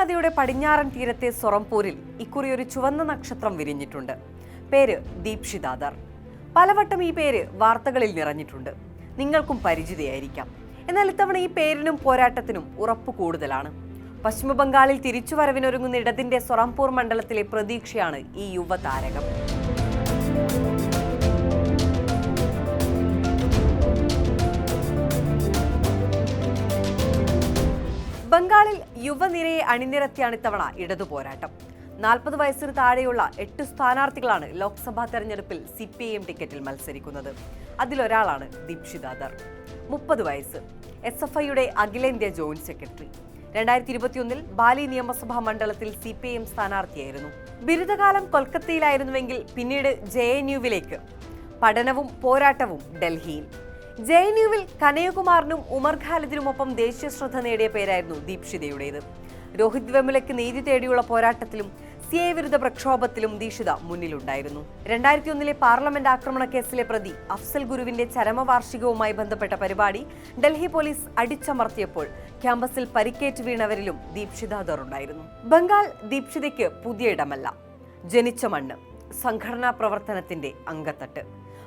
നദിയുടെ പടിഞ്ഞാറൻ തീരത്തെ സൊറംപൂരിൽ ഇക്കുറി ഒരു ചുവന്ന നക്ഷത്രം വിരിഞ്ഞിട്ടുണ്ട്. പേര് ദീപ്ഷിതാദർ പലവട്ടം ഈ പേര് വാർത്തകളിൽ നിറഞ്ഞിട്ടുണ്ട്. നിങ്ങൾക്കും പരിചിതയായിരിക്കാം. എന്നാൽ ഇത്തവണ ഈ പേരിനും പോരാട്ടത്തിനും ഉറപ്പ് കൂടുതലാണ്. പശ്ചിമ ബംഗാളിൽ തിരിച്ചുവരവിനൊരുങ്ങുന്ന ഇടതിന്റെ സൊറംപൂർ മണ്ഡലത്തിലെ പ്രതീക്ഷയാണ് ഈ യുവതാരകം. ബംഗാളിൽ യുവനിരയെ അണിനിരത്തിയാണ് ഇത്തവണ ഇടതു പോരാട്ടം. നാൽപ്പത് വയസ്സിന് താഴെയുള്ള എട്ട് സ്ഥാനാർത്ഥികളാണ് ലോക്സഭാ തെരഞ്ഞെടുപ്പിൽ സി പി ഐ എം ടിക്കറ്റിൽ മത്സരിക്കുന്നത്. അതിലൊരാളാണ് ദീപ്ഷിതാദർ മുപ്പത് വയസ്സ്. എസ് എഫ് ഐയുടെ അഖിലേന്ത്യാ ജോയിന്റ് സെക്രട്ടറി. രണ്ടായിരത്തി ഇരുപത്തിയൊന്നിൽ ബാലി നിയമസഭാ മണ്ഡലത്തിൽ സി പി ഐ എം സ്ഥാനാർത്ഥിയായിരുന്നു. ബിരുദകാലം കൊൽക്കത്തയിലായിരുന്നുവെങ്കിൽ പിന്നീട് ജെ എൻ യുവിലേക്ക്. പഠനവും പോരാട്ടവും ഡൽഹിയിൽ. ജെ എൻ യുവിൽ കനയകുമാറിനും ഉമർ ഖാലിദിനുമൊപ്പം ദേശീയ ശ്രദ്ധ നേടിയ പേരായിരുന്നു ദീക്ഷിതയുടേത് രോഹിത് വെമുലയ്ക്ക് നീതി തേടിയുള്ള പോരാട്ടത്തിലും സി എ വിരുദ്ധ പ്രക്ഷോഭത്തിലും ദീക്ഷിത മുന്നിലുണ്ടായിരുന്നു. രണ്ടായിരത്തി ഒന്നിലെ പാർലമെന്റ് ആക്രമണ കേസിലെ പ്രതി അഫ്സൽ ഗുരുവിന്റെ ചരമവാർഷികവുമായി ബന്ധപ്പെട്ട പരിപാടി ഡൽഹി പോലീസ് അടിച്ചമർത്തിയപ്പോൾ ക്യാമ്പസിൽ പരിക്കേറ്റ് വീണവരിലും ദീപ്ഷിതാദർ ഉണ്ടായിരുന്നു ബംഗാൾ ദീപ്ഷിതയ്ക്ക് പുതിയ ഇടമല്ല. ജനിച്ച മണ്ണ്. സംഘടനാ പ്രവർത്തനത്തിന്റെ അങ്കത്തട്ട്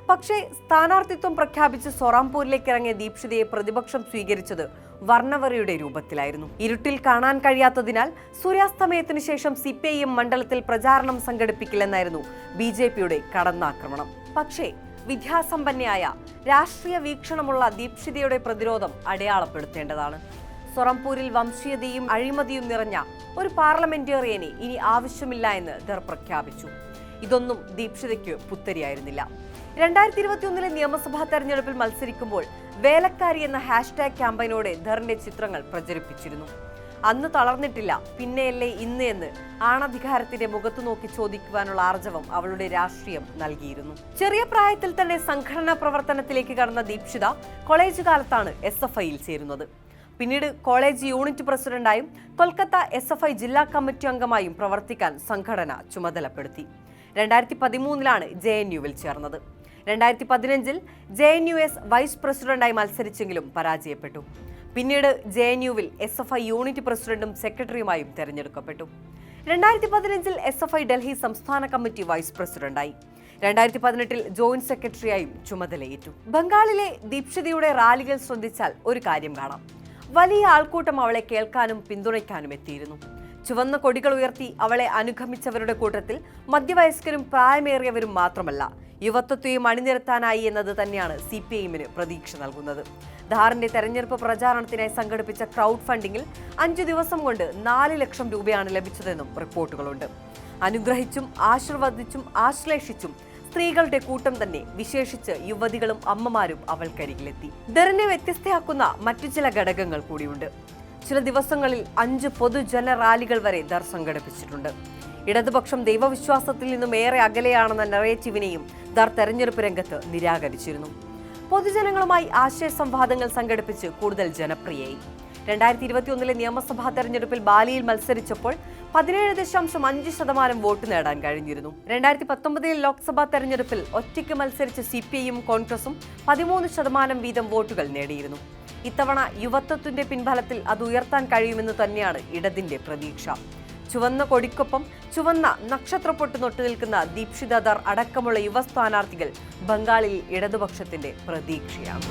പക്ഷേ സ്ഥാനാർത്ഥിത്വം പ്രഖ്യാപിച്ച് സൊറാംപൂരിലേക്ക് ഇറങ്ങിയ ദീക്ഷിതയെ പ്രതിപക്ഷം സ്വീകരിച്ചത് വർണവറിയുടെ രൂപത്തിലായിരുന്നു. ഇരുട്ടിൽ കാണാൻ കഴിയാത്തതിനാൽ സൂര്യാസ്തമയത്തിന് ശേഷം സി പി ഐ എം മണ്ഡലത്തിൽ പ്രചാരണം സംഘടിപ്പിക്കില്ലെന്നായിരുന്നു ബി ജെ പിയുടെ കടന്നാക്രമണം. പക്ഷേ വിദ്യാസമ്പന്നയായ രാഷ്ട്രീയ വീക്ഷണമുള്ള ദീക്ഷിതയുടെ പ്രതിരോധം അടയാളപ്പെടുത്തേണ്ടതാണ്. സൊറംപൂരിൽ വംശീയതയും അഴിമതിയും നിറഞ്ഞ ഒരു പാർലമെന്റേറിയനെ ഇനി ആവശ്യമില്ല എന്ന് ദർ പ്രഖ്യാപിച്ചു. ഇതൊന്നും ദീക്ഷിതയ്ക്ക് പുത്തരിയായിരുന്നില്ല. രണ്ടായിരത്തി ഇരുപത്തിയൊന്നിലെ നിയമസഭാ തെരഞ്ഞെടുപ്പിൽ മത്സരിക്കുമ്പോൾ വേലക്കാരി എന്ന ഹാഷ്ടാഗ് ക്യാമ്പയിനോടെ ധറിന്റെ ചിത്രങ്ങൾ പ്രചരിപ്പിച്ചിരുന്നു. അന്ന് തളർന്നിട്ടില്ല പിന്നെയല്ലേ ഇന്ന് എന്ന് ആണധികാരത്തിന്റെ മുഖത്തു നോക്കി ചോദിക്കുവാനുള്ള ആർജവം അവളുടെ രാഷ്ട്രീയം നൽകിയിരുന്നു. ചെറിയ പ്രായത്തിൽ തന്നെ സംഘടനാ പ്രവർത്തനത്തിലേക്ക് കടന്ന ദീക്ഷിത കോളേജ് കാലത്താണ് എസ് എഫ് ഐയിൽ ചേരുന്നത്. പിന്നീട് കോളേജ് യൂണിറ്റ് പ്രസിഡന്റായും കൊൽക്കത്ത എസ് എഫ് ഐ ജില്ലാ കമ്മിറ്റി അംഗമായും പ്രവർത്തിക്കാൻ സംഘടന ചുമതലപ്പെടുത്തി. രണ്ടായിരത്തി പതിമൂന്നിലാണ് ജെ എൻ യുവിൽ ചേർന്നത്. രണ്ടായിരത്തി പതിനഞ്ചിൽ J N U S vice പ്രസിഡന്റായി മത്സരിച്ചെങ്കിലും പരാജയപ്പെട്ടു. പിന്നീട് ജെ എൻ യുവിൽ എസ് എഫ് ഐ യൂണിറ്റ് പ്രസിഡന്റും സെക്രട്ടറിയുമായും തെരഞ്ഞെടുക്കപ്പെട്ടു. രണ്ടായിരത്തി പതിനഞ്ചിൽ എസ് എഫ് ഐ ഡൽഹി സംസ്ഥാന കമ്മിറ്റി വൈസ് പ്രസിഡന്റായി. രണ്ടായിരത്തി പതിനെട്ടിൽ ജോയിന്റ് സെക്രട്ടറിയായും ചുമതലയേറ്റു. ബംഗാളിലെ ദീപ്ഷിതയുടെ റാലികൾ ശ്രദ്ധിച്ചാൽ ഒരു കാര്യം കാണാം. വലിയ ആൾക്കൂട്ടം അവളെ കേൾക്കാനും പിന്തുണയ്ക്കാനും എത്തിയിരുന്നു. ചുവന്ന കൊടികൾ ഉയർത്തി അവളെ അനുഗമിച്ചവരുടെ കൂട്ടത്തിൽ മധ്യവയസ്കരും പ്രായമേറിയവരും മാത്രമല്ല യുവത്വത്തെയും അണിനിരത്താനായി എന്നത് തന്നെയാണ് സി പി ഐഎമ്മിന് പ്രതീക്ഷ നൽകുന്നത്. ധാറിന്റെ തെരഞ്ഞെടുപ്പ് പ്രചാരണത്തിനായി സംഘടിപ്പിച്ച ക്രൗഡ് ഫണ്ടിങ്ങിൽ അഞ്ചു ദിവസം കൊണ്ട് നാല് ലക്ഷം രൂപയാണ് ലഭിച്ചതെന്നും റിപ്പോർട്ടുകളുണ്ട്. അനുഗ്രഹിച്ചും ആശീർവദിച്ചും ആശ്ലേഷിച്ചും സ്ത്രീകളുടെ കൂട്ടം തന്നെ വിശേഷിച്ച് യുവതികളും അമ്മമാരും അവൾക്കരികിലെത്തി. ദറിനെ വ്യത്യസ്തയാക്കുന്ന മറ്റു ചില ഘടകങ്ങൾ കൂടിയുണ്ട്. ചില ദിവസങ്ങളിൽ അഞ്ച് പൊതുജന റാലികൾ വരെ ദർ സംഘടിപ്പിച്ചിട്ടുണ്ട്. ഇടതുപക്ഷം ദൈവവിശ്വാസത്തിൽ നിന്നും ഏറെ അകലെയാണെന്ന നെറേറ്റീവിനെയും ദർ തെരഞ്ഞെടുപ്പ് രംഗത്ത് നിരാകരിച്ചിരുന്നു. പൊതുജനങ്ങളുമായി ആശയ സംവാദങ്ങൾ സംഘടിപ്പിച്ച് കൂടുതൽ ജനപ്രിയയായി. രണ്ടായിരത്തി ഇരുപത്തിയൊന്നിലെ നിയമസഭാ തെരഞ്ഞെടുപ്പിൽ ബാലിയിൽ മത്സരിച്ചപ്പോൾ പതിനേഴ് ദശാംശം അഞ്ച് ശതമാനം വോട്ട് നേടാൻ കഴിഞ്ഞിരുന്നു. രണ്ടായിരത്തി പത്തൊമ്പതിലെ ലോക്സഭാ തെരഞ്ഞെടുപ്പിൽ ഒറ്റയ്ക്ക് മത്സരിച്ച സി പി ഐയും കോൺഗ്രസും പതിമൂന്ന് ശതമാനം വീതം വോട്ടുകൾ നേടിയിരുന്നു. ഇത്തവണ യുവത്വത്തിന്റെ പിൻബലത്തിൽ അത് ഉയർത്താൻ കഴിയുമെന്ന് തന്നെയാണ് ഇടതിന്റെ പ്രതീക്ഷ. ചുവന്ന കൊടിക്കൊപ്പം ചുവന്ന നക്ഷത്രപ്പൊട്ട് നൊട്ടു നിൽക്കുന്ന ദീപ്ഷിത ദർ അടക്കമുള്ള യുവ സ്ഥാനാർത്ഥികൾ ബംഗാളിൽ ഇടതുപക്ഷത്തിന്റെ പ്രതീക്ഷയാണ്.